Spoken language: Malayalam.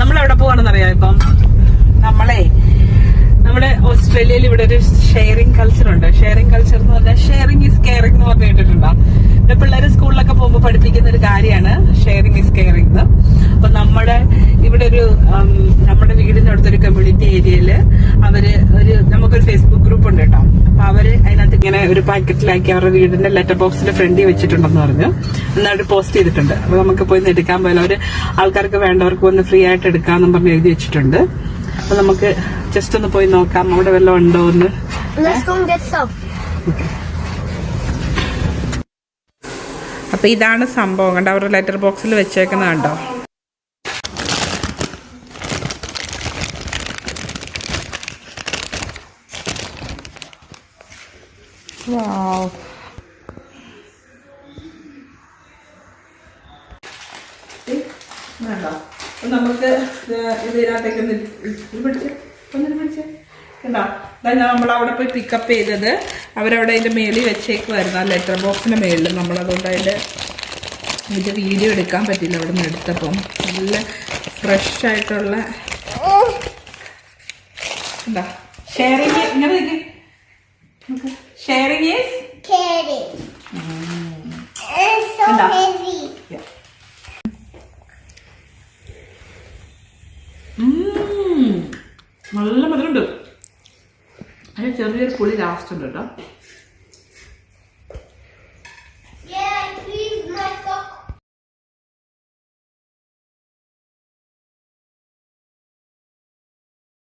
നമ്മളെവിടെ പോവാണെന്നറിയാം ഇപ്പം? നമ്മളെ നമ്മുടെ ഓസ്ട്രേലിയയിൽ ഇവിടെ ഒരു ഷെയറിംഗ് കൾച്ചർ ഉണ്ട്. ഷെയറിംഗ് കൾച്ചർ എന്ന് പറഞ്ഞാൽ ഷെയറിംഗ് ഇസ് കെയറിംഗ് എന്ന് പറഞ്ഞു കേട്ടിട്ടുണ്ടോ? ഇവിടെ പിള്ളേർ സ്കൂളിലൊക്കെ പോകുമ്പോൾ പഠിപ്പിക്കുന്ന ഒരു കാര്യമാണ് ഷെയറിംഗ് ഇസ് കെയറിംഗ് എന്ന്. അപ്പൊ നമ്മുടെ ഇവിടെ ഒരു നമ്മുടെ വീടിന്റെ അടുത്തൊരു കമ്മ്യൂണിറ്റി ഏരിയയിൽ അവർ ഒരു നമുക്കൊരു ഫേസ്ബുക്ക് ഗ്രൂപ്പ് ഉണ്ട് കേട്ടോ അപ്പൊ അവർ അതിനകത്ത് ഇങ്ങനെ ഒരു പാക്കറ്റിലാക്കി അവരുടെ വീടിന്റെ ലെറ്റർ ബോക്സിന്റെ ഫ്രണ്ടിൽ വെച്ചിട്ടുണ്ടെന്ന് പറഞ്ഞു. എന്നിട്ട് പോസ്റ്റ് ചെയ്തിട്ടുണ്ട്. അപ്പൊ നമുക്ക് പോയി എടുക്കാൻ പോയാലും. അവർ ആൾക്കാർക്ക് വേണ്ടവർക്ക് വന്ന് ഫ്രീ ആയിട്ട് എടുക്കാന്നും പറഞ്ഞ് എഴുതി വെച്ചിട്ടുണ്ട്. അപ്പൊ നമുക്ക് ജസ്റ്റ് ഒന്ന് പോയി നോക്കാം. അവിടെ വല്ലതും ഉണ്ടോ എന്ന്. അപ്പൊ ഇതാണ് സംഭവം. കണ്ടോ? അവരുടെ ലെറ്റർ ബോക്സിൽ വെച്ചേക്കുന്നത് കണ്ടോ? Wow. വേണ്ട. നമുക്ക് ഇതിനകത്തേക്ക് ഒന്ന് ഇത് പിടിച്ച്. ഒന്നിന് പിടിച്ച്. കണ്ടോ? അതായത് നമ്മൾ അവിടെ പോയി പിക്കപ്പ് ചെയ്തത്. അവരവിടെ അതിന്റെ മേളിൽ വെച്ചേക്കുമായിരുന്നു ആ ലെറ്റർ ബോക്സിന്റെ മേളിൽ നമ്മളതുകൊണ്ട് അതിന്റെ ഇത് വീഡിയോ എടുക്കാൻ പറ്റില്ല അവിടെ നിന്ന് എടുത്തപ്പം. നല്ല ഫ്രഷ് ആയിട്ടുള്ള എന്താ ഷെയറിങ് ഇങ്ങനെ sharing is Carrot. It's so Anda. heavy. നല്ല മധുരമുണ്ട് അതിന് ചെറിയൊരു പുളി ലാസ്റ്റ് ഉണ്ട് കേട്ടോ